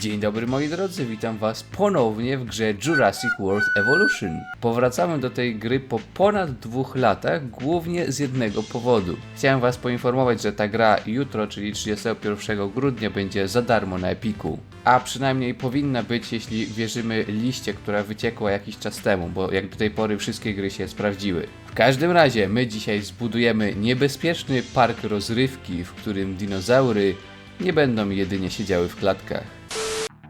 Dzień dobry moi drodzy, witam was ponownie w grze Jurassic World Evolution. Powracamy do tej gry po ponad dwóch latach, głównie z jednego powodu. Chciałem was poinformować, że ta gra jutro, czyli 31 grudnia będzie za darmo na Epiku. A przynajmniej powinna być, jeśli wierzymy liście, która wyciekła jakiś czas temu, bo jak do tej pory wszystkie gry się sprawdziły. W każdym razie, my dzisiaj zbudujemy niebezpieczny park rozrywki, w którym dinozaury nie będą jedynie siedziały w klatkach.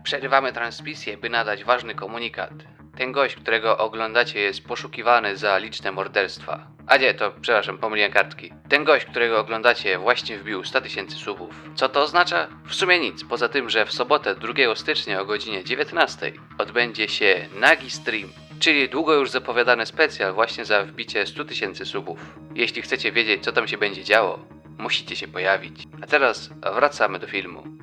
Przerywamy transmisję, by nadać ważny komunikat. Ten gość, którego oglądacie, jest poszukiwany za liczne morderstwa. A nie, to przepraszam, pomyliłem kartki. Ten gość, którego oglądacie, właśnie wbił 100 tysięcy subów. Co to oznacza? W sumie nic, poza tym, że w sobotę 2 stycznia o godzinie 19 odbędzie się Nagi Stream, czyli długo już zapowiadany specjal właśnie za wbicie 100 tysięcy subów. Jeśli chcecie wiedzieć, co tam się będzie działo, musicie się pojawić. A teraz wracamy do filmu.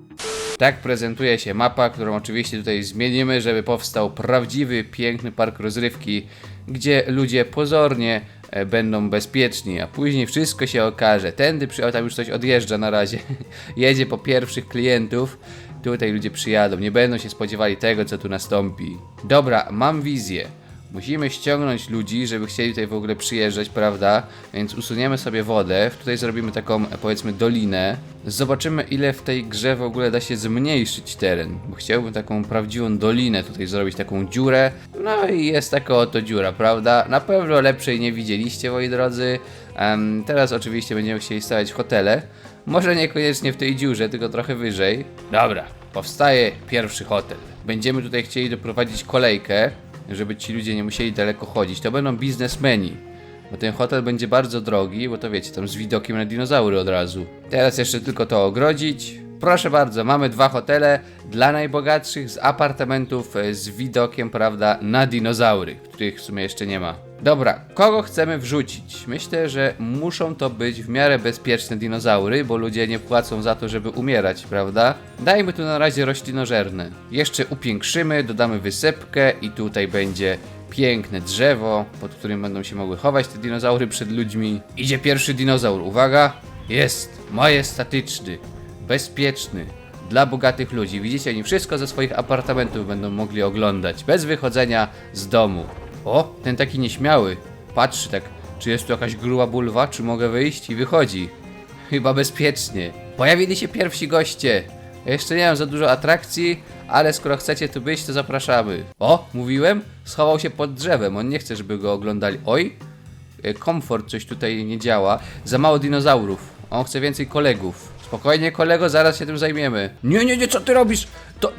Tak prezentuje się mapa, którą oczywiście tutaj zmienimy, żeby powstał prawdziwy, piękny park rozrywki, gdzie ludzie pozornie e, będą bezpieczni, a później wszystko się okaże. Tędy przy... tam już coś odjeżdża na razie. Jedzie po pierwszych klientów. Tutaj ludzie przyjadą, nie będą się spodziewali tego, co tu nastąpi. Dobra, mam wizję. Musimy ściągnąć ludzi, żeby chcieli tutaj w ogóle przyjeżdżać, prawda? Więc usuniemy sobie wodę. Tutaj zrobimy taką, powiedzmy, dolinę. Zobaczymy, ile w tej grze w ogóle da się zmniejszyć teren. Bo chciałbym taką prawdziwą dolinę tutaj zrobić, taką dziurę. No i jest taka oto dziura, prawda? Na pewno lepszej nie widzieliście, moi drodzy. Em, teraz oczywiście będziemy chcieli stawiać hotele. Może niekoniecznie w tej dziurze, tylko trochę wyżej. Dobra, powstaje pierwszy hotel. Będziemy tutaj chcieli doprowadzić kolejkę żeby ci ludzie nie musieli daleko chodzić. To będą biznesmeni. Bo ten hotel będzie bardzo drogi, bo to wiecie, tam z widokiem na dinozaury od razu. Teraz jeszcze tylko to ogrodzić. Proszę bardzo, mamy dwa hotele dla najbogatszych z apartamentów e, z widokiem, prawda, na dinozaury, których w sumie jeszcze nie ma. Dobra, kogo chcemy wrzucić? Myślę, że muszą to być w miarę bezpieczne dinozaury, bo ludzie nie płacą za to, żeby umierać, prawda? Dajmy tu na razie roślinożerne. Jeszcze upiększymy, dodamy wysepkę i tutaj będzie piękne drzewo, pod którym będą się mogły chować te dinozaury przed ludźmi. Idzie pierwszy dinozaur, uwaga! Jest majestatyczny, bezpieczny, dla bogatych ludzi. Widzicie, oni wszystko ze swoich apartamentów będą mogli oglądać, bez wychodzenia z domu. O, ten taki nieśmiały. Patrzy tak, czy jest tu jakaś gruba bulwa, czy mogę wyjść i wychodzi. Chyba bezpiecznie. Pojawili się pierwsi goście. Ja Jeszcze nie mam za dużo atrakcji, ale skoro chcecie tu być, to zapraszamy. O, mówiłem? Schował się pod drzewem. On nie chce, żeby go oglądali. Oj, e, komfort coś tutaj nie działa. Za mało dinozaurów. On chce więcej kolegów. Spokojnie, kolego, zaraz się tym zajmiemy. Nie, nie, nie, co ty robisz? To.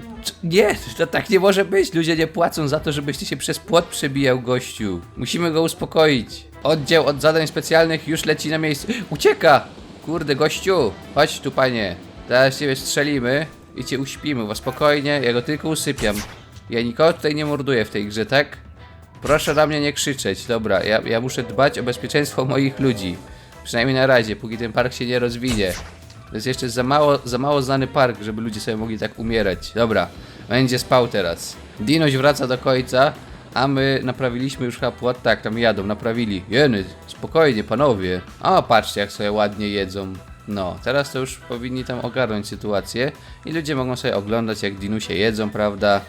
Nie, to tak nie może być. Ludzie nie płacą za to, żebyś ty się przez płot przebijał, gościu. Musimy go uspokoić. Oddział od zadań specjalnych już leci na miejsce. Ucieka! Kurde, gościu, chodź tu, panie. Zaraz ciebie strzelimy i cię uśpimy, bo spokojnie, ja go tylko usypiam. Ja nikogo tutaj nie morduję w tej grze, tak? Proszę na mnie nie krzyczeć, dobra, ja, ja muszę dbać o bezpieczeństwo moich ludzi. Przynajmniej na razie, póki ten park się nie rozwinie. To jest jeszcze za mało, za mało znany park, żeby ludzie sobie mogli tak umierać. Dobra, będzie spał teraz. Dinoś wraca do końca, a my naprawiliśmy już chyba. Tak, tam jadą, naprawili. Jeny, spokojnie, panowie. O, patrzcie, jak sobie ładnie jedzą. No, teraz to już powinni tam ogarnąć sytuację i ludzie mogą sobie oglądać, jak dinusie jedzą, prawda?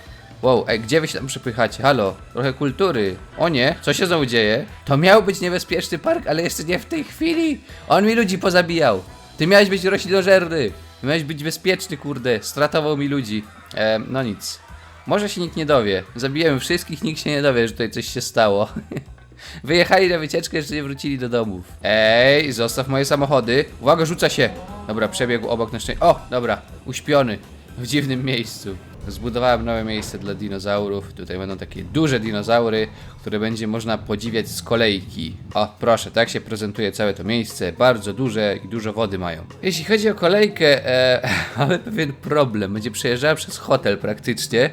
Wow, ej, gdzie wy się tam przepychacie? Halo, trochę kultury. O nie, co się znowu dzieje? To miał być niebezpieczny park, ale jeszcze nie w tej chwili. On mi ludzi pozabijał. Ty miałeś być roślinożerny. Miałeś być bezpieczny, kurde. Stratował mi ludzi. Ehm, no nic. Może się nikt nie dowie. Zabijemy wszystkich, nikt się nie dowie, że tutaj coś się stało. Wyjechali na wycieczkę, jeszcze nie wrócili do domów. Ej, zostaw moje samochody. Uwaga, rzuca się. Dobra, przebiegł obok na szczęście. O, dobra, uśpiony. W dziwnym miejscu. Zbudowałem nowe miejsce dla dinozaurów. Tutaj będą takie duże dinozaury, które będzie można podziwiać z kolejki. O, proszę, tak się prezentuje całe to miejsce. Bardzo duże i dużo wody mają. Jeśli chodzi o kolejkę, e, mamy pewien problem. Będzie przejeżdżała przez hotel praktycznie.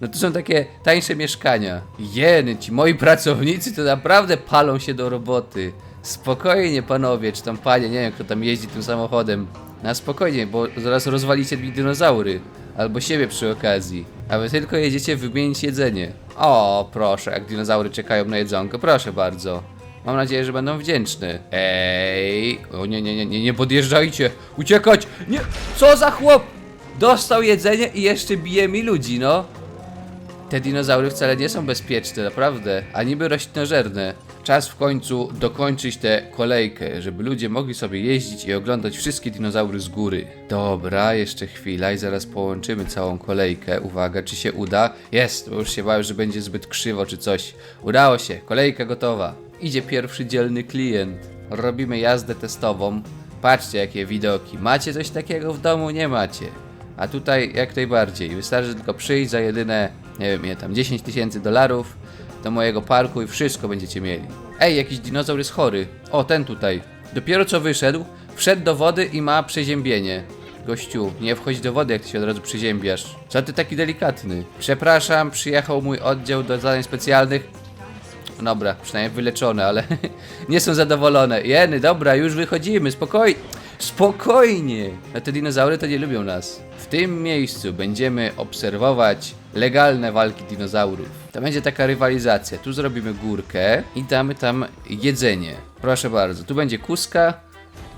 No to są takie tańsze mieszkania. Jeny, ci moi pracownicy to naprawdę palą się do roboty. Spokojnie panowie, czy tam panie, nie wiem kto tam jeździ tym samochodem. Na spokojnie, bo zaraz rozwalicie mi dinozaury. Albo siebie przy okazji. A wy tylko jedziecie wymienić jedzenie. O, proszę, jak dinozaury czekają na jedzonko, proszę bardzo. Mam nadzieję, że będą wdzięczne. Ej, o nie, nie, nie, nie, nie podjeżdżajcie. Uciekać! Nie, co za chłop! Dostał jedzenie i jeszcze bije mi ludzi, no. Te dinozaury wcale nie są bezpieczne, naprawdę. A niby roślinożerne. Czas w końcu dokończyć tę kolejkę, żeby ludzie mogli sobie jeździć i oglądać wszystkie dinozaury z góry. Dobra, jeszcze chwila i zaraz połączymy całą kolejkę. Uwaga, czy się uda? Jest, bo już się bałem, że będzie zbyt krzywo czy coś. Udało się, kolejka gotowa. Idzie pierwszy dzielny klient. Robimy jazdę testową. Patrzcie jakie widoki. Macie coś takiego w domu? Nie macie. A tutaj jak najbardziej. Wystarczy tylko przyjść za jedyne, nie wiem, ile tam 10 tysięcy dolarów do mojego parku i wszystko będziecie mieli. Ej, jakiś dinozaur jest chory. O, ten tutaj. Dopiero co wyszedł, wszedł do wody i ma przeziębienie. Gościu, nie wchodź do wody, jak ty się od razu przeziębiasz. Co ty taki delikatny? Przepraszam, przyjechał mój oddział do zadań specjalnych. Dobra, przynajmniej wyleczone, ale nie są zadowolone. Jeny, dobra, już wychodzimy, spokojnie. Spokojnie! A te dinozaury to nie lubią nas. W tym miejscu będziemy obserwować legalne walki dinozaurów. To będzie taka rywalizacja. Tu zrobimy górkę i damy tam jedzenie. Proszę bardzo, tu będzie kuska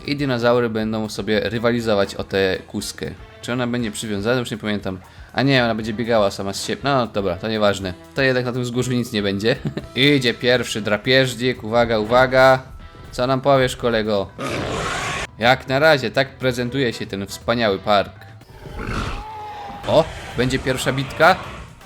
i dinozaury będą sobie rywalizować o tę kuskę. Czy ona będzie przywiązana? Już nie pamiętam. A nie, ona będzie biegała sama z siebie. No dobra, to nieważne. To jednak na tym wzgórzu nic nie będzie. Idzie pierwszy drapieżdzik. Uwaga, uwaga. Co nam powiesz, kolego? Jak na razie, tak prezentuje się ten wspaniały park. O, będzie pierwsza bitka.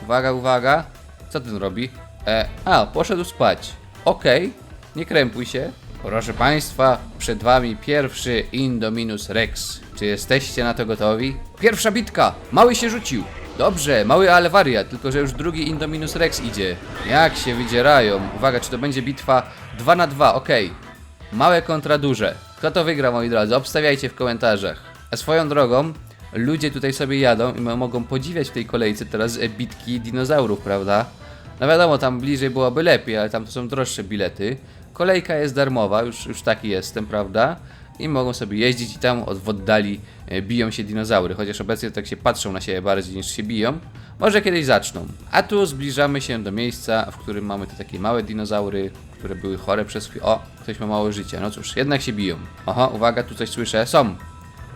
Uwaga, uwaga. Co ten robi? E, a, poszedł spać. Okej, nie krępuj się. Proszę Państwa, przed Wami pierwszy Indominus Rex. Czy jesteście na to gotowi? Pierwsza bitka! Mały się rzucił. Dobrze, mały ale wariat, tylko że już drugi Indominus Rex idzie. Jak się wydzierają. Uwaga, czy to będzie bitwa 2 na 2 okej. Małe kontra duże. Kto to wygra, moi drodzy? Obstawiajcie w komentarzach. A swoją drogą, ludzie tutaj sobie jadą i mo- mogą podziwiać w tej kolejce teraz e, bitki dinozaurów, prawda? No wiadomo, tam bliżej byłoby lepiej, ale tam to są droższe bilety. Kolejka jest darmowa, już, już taki jestem, prawda? I mogą sobie jeździć i tam od, w oddali e, biją się dinozaury, chociaż obecnie tak się patrzą na siebie bardziej niż się biją. Może kiedyś zaczną. A tu zbliżamy się do miejsca, w którym mamy te takie małe dinozaury, które były chore przez chwilę. O, ktoś ma mało życia. No cóż, jednak się biją. Oho, uwaga, tu coś słyszę. Są.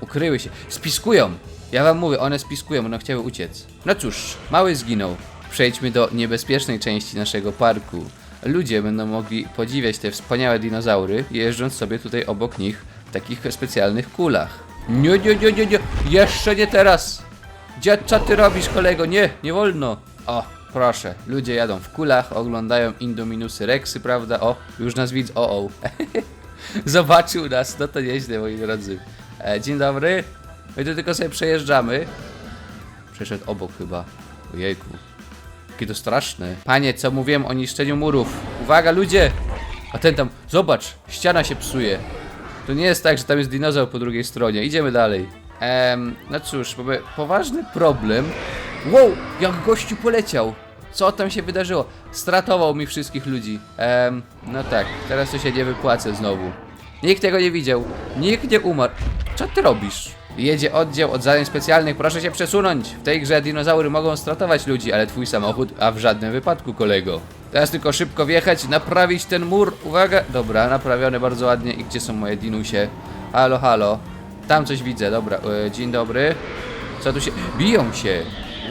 Ukryły się. Spiskują. Ja wam mówię, one spiskują, one chciały uciec. No cóż, mały zginął. Przejdźmy do niebezpiecznej części naszego parku. Ludzie będą mogli podziwiać te wspaniałe dinozaury, jeżdżąc sobie tutaj obok nich w takich specjalnych kulach. Nie, nie, nie, nie, nie. Jeszcze nie teraz. Co ty robisz, kolego? Nie, nie wolno. O, proszę. Ludzie jadą w kulach, oglądają Indominusy Rexy, prawda? O, już nas widzą. O, o. Zobaczył nas, no to nieźle, moi drodzy. E, dzień dobry. My tu tylko sobie przejeżdżamy. Przeszedł obok chyba. Ojejku. Jakie to straszne. Panie, co mówiłem o niszczeniu murów? Uwaga, ludzie! A ten tam, zobacz, ściana się psuje. To nie jest tak, że tam jest dinozaur po drugiej stronie. Idziemy dalej. Em, no cóż, mamy poważny problem. Wow, jak gościu poleciał. Co tam się wydarzyło? Stratował mi wszystkich ludzi. Em, no tak, teraz to się nie wypłacę znowu. Nikt tego nie widział. Nikt nie umarł. Co ty robisz? Jedzie oddział od zadań specjalnych, proszę się przesunąć. W tej grze dinozaury mogą stratować ludzi, ale twój samochód, a w żadnym wypadku, kolego. Teraz tylko szybko wjechać, naprawić ten mur. Uwaga, dobra, naprawione bardzo ładnie. I gdzie są moje dinusie? Halo, halo. Tam coś widzę, dobra. E, dzień dobry. Co tu się... Biją się.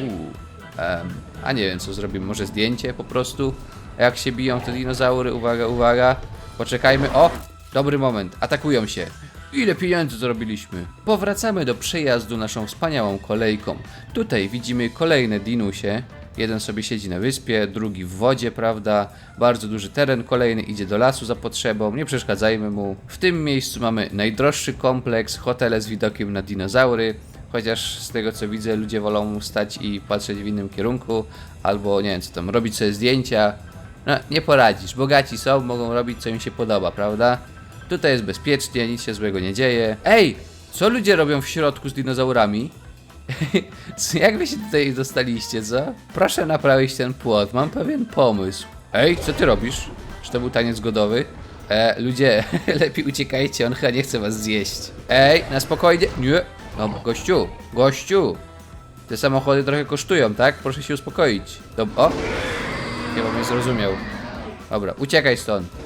Uuu. Em, a nie wiem, co zrobimy. Może zdjęcie po prostu? Jak się biją te dinozaury? Uwaga, uwaga. Poczekajmy. O! Dobry moment. Atakują się. Ile pieniędzy zrobiliśmy? Powracamy do przejazdu naszą wspaniałą kolejką. Tutaj widzimy kolejne dinusie. Jeden sobie siedzi na wyspie, drugi w wodzie, prawda? Bardzo duży teren, kolejny idzie do lasu za potrzebą, nie przeszkadzajmy mu. W tym miejscu mamy najdroższy kompleks, hotele z widokiem na dinozaury. Chociaż z tego co widzę, ludzie wolą stać i patrzeć w innym kierunku, albo nie wiem co tam, robić sobie zdjęcia. No, nie poradzisz. Bogaci są, mogą robić co im się podoba, prawda? Tutaj jest bezpiecznie, nic się złego nie dzieje. Ej! Co ludzie robią w środku z dinozaurami? Jak wy się tutaj dostaliście, co? Proszę naprawić ten płot, mam pewien pomysł. Ej, co ty robisz? Czy to był taniec godowy? E, ludzie, lepiej uciekajcie, on chyba nie chce was zjeść. Ej, na spokojnie. Nie. No, gościu, gościu. Te samochody trochę kosztują, tak? Proszę się uspokoić. Dob o! Chyba mnie zrozumiał. Dobra, uciekaj stąd.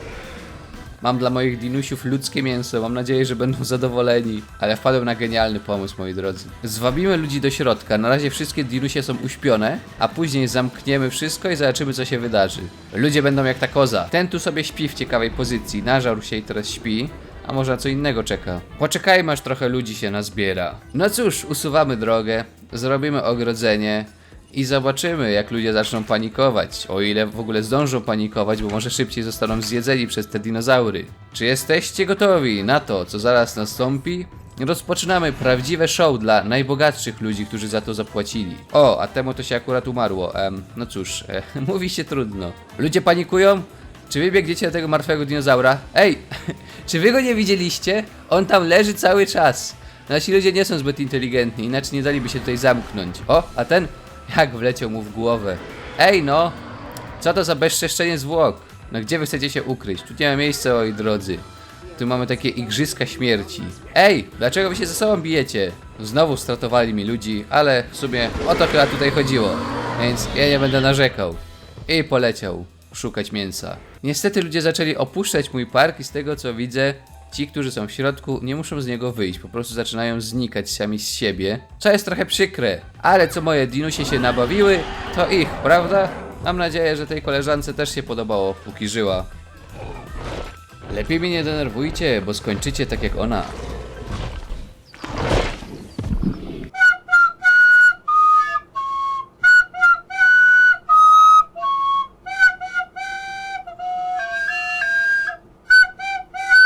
Mam dla moich dinusiów ludzkie mięso, mam nadzieję, że będą zadowoleni. Ale wpadłem na genialny pomysł, moi drodzy. Zwabimy ludzi do środka, na razie wszystkie dinusie są uśpione, a później zamkniemy wszystko i zobaczymy, co się wydarzy. Ludzie będą jak ta koza. Ten tu sobie śpi w ciekawej pozycji, nażarł się i teraz śpi. A może na co innego czeka? Poczekajmy aż trochę ludzi się nazbiera. No cóż, usuwamy drogę, zrobimy ogrodzenie i zobaczymy jak ludzie zaczną panikować. O ile w ogóle zdążą panikować, bo może szybciej zostaną zjedzeni przez te dinozaury. Czy jesteście gotowi na to, co zaraz nastąpi? Rozpoczynamy prawdziwe show dla najbogatszych ludzi, którzy za to zapłacili. O, a temu to się akurat umarło. Em, no cóż, e, mówi się trudno. Ludzie panikują? Czy wy biegniecie do tego martwego dinozaura? Ej, czy wy go nie widzieliście? On tam leży cały czas. Nasi ludzie nie są zbyt inteligentni, inaczej nie daliby się tutaj zamknąć. O, a ten jak wleciał mu w głowę. Ej no, co to za bezczeszczenie zwłok? No gdzie wy chcecie się ukryć? Tu nie ma miejsca, oi drodzy. Tu mamy takie igrzyska śmierci. Ej, dlaczego wy się ze sobą bijecie? Znowu stratowali mi ludzi, ale w sumie o to chyba tutaj chodziło. Więc ja nie będę narzekał. I poleciał szukać mięsa. Niestety ludzie zaczęli opuszczać mój park i z tego co widzę, ci, którzy są w środku, nie muszą z niego wyjść, po prostu zaczynają znikać sami z siebie, co jest trochę przykre. Ale co moje dinusie się nabawiły, to ich, prawda? Mam nadzieję, że tej koleżance też się podobało, póki żyła. Lepiej mnie nie denerwujcie, bo skończycie tak jak ona.